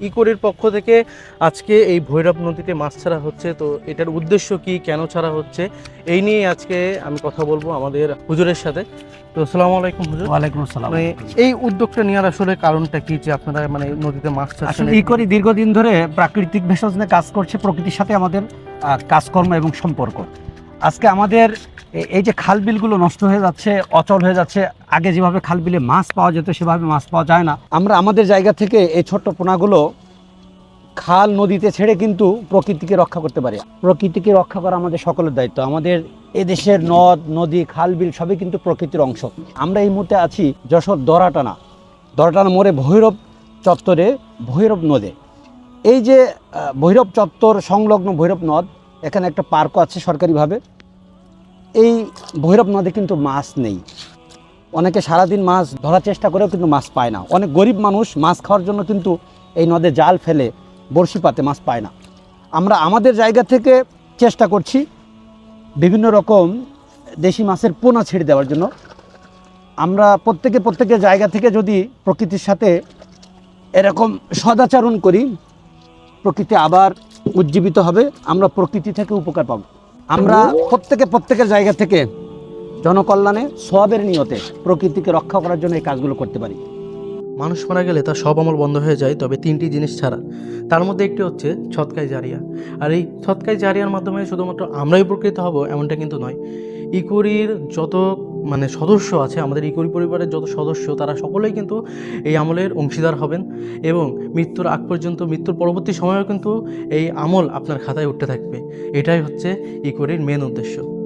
ইকোরির পক্ষ থেকে আজকে এই ভৈরব নদীতে মাছ ছাড়া হচ্ছে তো এটার উদ্দেশ্য কি কেন ছাড়া হচ্ছে এই নিয়ে আজকে আমি কথা বলব আমাদের হুজুরের সাথে। তো আসসালামু আলাইকুম হুজুর। ওয়ালাইকুম আসসালাম। মানে এই উদ্যোগটা নেওয়ার আসলে কারণটা কি যে আপনারা মানে নদীতে মাছ আসলে ই করি দীর্ঘদিন ধরে প্রাকৃতিক ভেষজ নিয়ে কাজ করছে প্রকৃতির সাথে আমাদের কাজকর্ম এবং সম্পর্ক। আজকে আমাদের এই যে খাল বিলগুলো নষ্ট হয়ে যাচ্ছে, অচল হয়ে যাচ্ছে, আগে যেভাবে খাল বিলে মাছ পাওয়া যেত, সেভাবে মাছ পাওয়া যায় না। আমরা আমাদের জায়গা থেকে এই ছোট্ট পোনাগুলো খাল নদীতে ছেড়ে কিন্তু প্রকৃতিকে রক্ষা করতে পারি। প্রকৃতিকে রক্ষা করা আমাদের সকলের দায়িত্ব। আমাদের এদেশের নদ, নদী, খাল বিল সবই কিন্তু প্রকৃতির অংশ। আমরা এই মুহূর্তে আছি যশোর দরাটানা। দরাটানা মোড়ে ভৈরব চত্বরে ভৈরব নদে। এই যে ভৈরব চত্বর সংলগ্ন ভৈরব নদ, এখানে একটা পার্কও আছে সরকারিভাবে। এই ভৈরব নদে কিন্তু মাছ নেই। অনেকে সারাদিন মাছ ধরার চেষ্টা করেও কিন্তু মাছ পায় না। অনেক গরিব মানুষ মাছ খাওয়ার জন্য কিন্তু এই নদে জাল ফেলে বড়শি পাতে মাছ পায় না। আমরা আমাদের জায়গা থেকে চেষ্টা করছি বিভিন্ন রকম দেশি মাছের পোনা ছেড়ে দেওয়ার জন্য। আমরা প্রত্যেকে প্রত্যেকের জায়গা থেকে যদি প্রকৃতির সাথে এরকম সদাচরণ করি, প্রকৃতি আবার উজ্জীবিত হবে। আমরা প্রকৃতি থেকে উপকার পাব। আমরা প্রত্যেকে, প্রত্যেকের জায়গা থেকে জনকল্যাণে, সবের নিয়তে প্রকৃতিকে রক্ষা করার জন্য এই কাজগুলো করতে পারি। মানুষ মারা গেলে তার সব আমল বন্ধ হয়ে যায়, তবে তিনটি জিনিস ছাড়া। তার মধ্যে একটি হচ্ছে ছৎকাই জারিয়া। আর এই ছৎকাই জারিয়ার মাধ্যমে শুধুমাত্র আমরাই উপকৃত হব, এমনটা কিন্তু নয়। ইকুরির যত মানে সদস্য আছে, আমাদের ইকুরি পরিবারের যত সদস্য, তারা সকলেই কিন্তু এই আমলের অংশীদার হবেন এবং মৃত্যুর আগ পর্যন্ত, মৃত্যুর পরবর্তী সময়েও কিন্তু এই আমল আপনার খাতায় উঠতে থাকবে। এটাই হচ্ছে ইকুরির মেন উদ্দেশ্য।